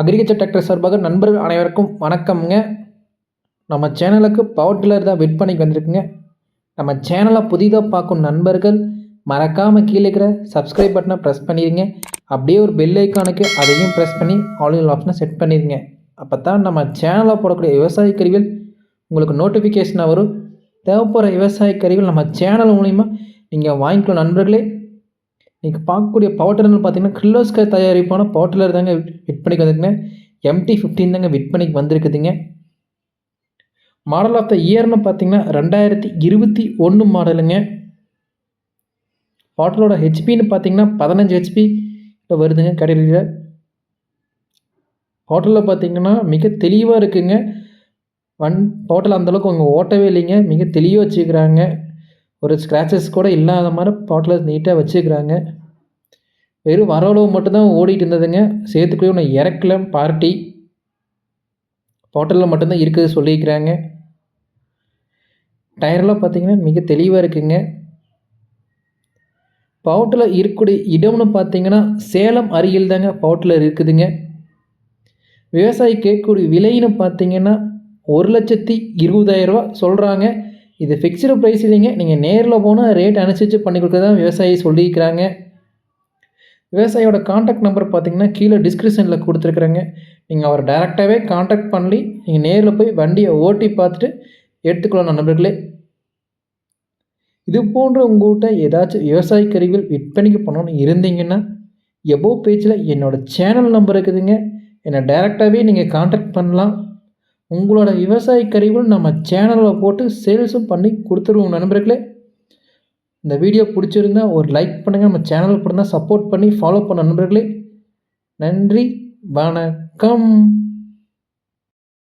Agriculture tractor சார்பாக நண்பர்கள் அனைவருக்கும் வணக்கம்ங்க. நம்ம சேனலுக்கு பவர் டில்லர் தான் விற்பனைக்கு வந்திருக்குங்க. நம்ம சேனலை புதிதாக பார்க்கும் நண்பர்கள் மறக்காமல் கீழே இருக்கிற சப்ஸ்கிரைப் பட்டனை ப்ரெஸ் பண்ணிடுங்க அப்படியே ஒரு பெல் ஐக்கானுக்கு அதையும் ப்ரெஸ் பண்ணி ஆல் ஆப்ஷனை செட் பண்ணிடுங்க அப்போ தான் நம்ம சேனலில் போடக்கூடிய விவசாய கருவிகள் உங்களுக்கு நோட்டிஃபிகேஷனாக வரும். தேவைப்படுற விவசாய கருவிகள் நம்ம சேனல் மூலிமா நீங்கள் வாங்கிக்கலாம் நண்பர்களே. நீங்கள் பார்க்கக்கூடிய பவர் பார்த்தீங்கன்னா கிர்லோஸ்கர் தயாரிப்பான பவர் டில்லர் தாங்க விற்பனைக்கு வந்திருக்குங்க. எம்டி ஃபிஃப்டீன் தாங்க விற்பனைக்கு வந்திருக்குதுங்க. மாடல் ஆஃப் த இயர்னு பார்த்தீங்கன்னா ரெண்டாயிரத்தி இருபத்தி ஒன்று மாடலுங்க பாட்டிலோட ஹெச்பின்னு பார்த்தீங்கன்னா பதினஞ்சு ஹெச்பி வருதுங்க கடையில். ஹோட்டலில் பார்த்தீங்கன்னா மிக தெளிவாக இருக்குங்க. வன் ஹோட்டல் அந்தளவுக்கு அவங்க ஓட்டவே இல்லைங்க. மிக தெளிவாக வச்சுக்கிறாங்க ஒரு ஸ்க்ராச்சஸ் கூட இல்லாத மாதிரி பாட்டில் நீட்டாக வச்சுக்கிறாங்க வெறும் வரவளவு மட்டும்தான் ஓடிட்டு இருந்ததுங்க. சேர்த்துக்குள்ளே ஒன்று இறக்கல பார்ட்டி. ஹோட்டலில் மட்டும்தான் இருக்குது சொல்லியிருக்கிறாங்க. டயர்லாம் பார்த்தீங்கன்னா மிக தெளிவாக இருக்குங்க. பவுட்டில் இருக்கக்கூடிய இடம்னு பார்த்தீங்கன்னா சேலம் அருகில் தாங்க பவுட்டில் இருக்குதுங்க. விவசாயி கேட்கக்கூடிய விலைன்னு பார்த்தீங்கன்னா ஒரு லட்சத்தி இருபதாயிரரூவா சொல்கிறாங்க இது ஃபிக்ஸ்டு ப்ரைஸ் இல்லைங்க. நீங்கள் நேரில் போனால் ரேட் அனுசரித்து பண்ணி கொடுக்குறதா விவசாயி சொல்லியிருக்கிறாங்க. விவசாயியோட காண்டாக்ட் நம்பர் பார்த்தீங்கன்னா கீழே டிஸ்கிரிப்ஷனில் கொடுத்துருக்குறேங்க. நீங்கள் அவர் டைரெக்டாகவே காண்டாக்ட் பண்ணி நீங்கள் நேரில் போய் வண்டியை ஓட்டி பார்த்துட்டு எடுத்துக்கொள்ளணும் நண்பர்களே. இது போன்ற உங்கள்கிட்ட ஏதாச்சும் விவசாய கருவிகள் விற்பனைக்கு பண்ணணும்னு இருந்தீங்கன்னா எபோ பேஜில் என்னோடய சேனல் நம்பர் இருக்குதுங்க. என்னை டைரெக்டாகவே நீங்கள் காண்டாக்ட் பண்ணலாம். உங்களோட விவசாய கருவிகள் நம்ம சேனலில் போட்டு சேல்ஸும் பண்ணி கொடுத்துருவோம் நண்பர்களே. இந்த வீடியோ பிடிச்சிருந்தா ஒரு லைக் பண்ணுங்கள் நம்ம சேனல் பிடிந்தா சப்போர்ட் பண்ணி ஃபாலோ பண்ண நண்பர்களே. நன்றி. வணக்கம்.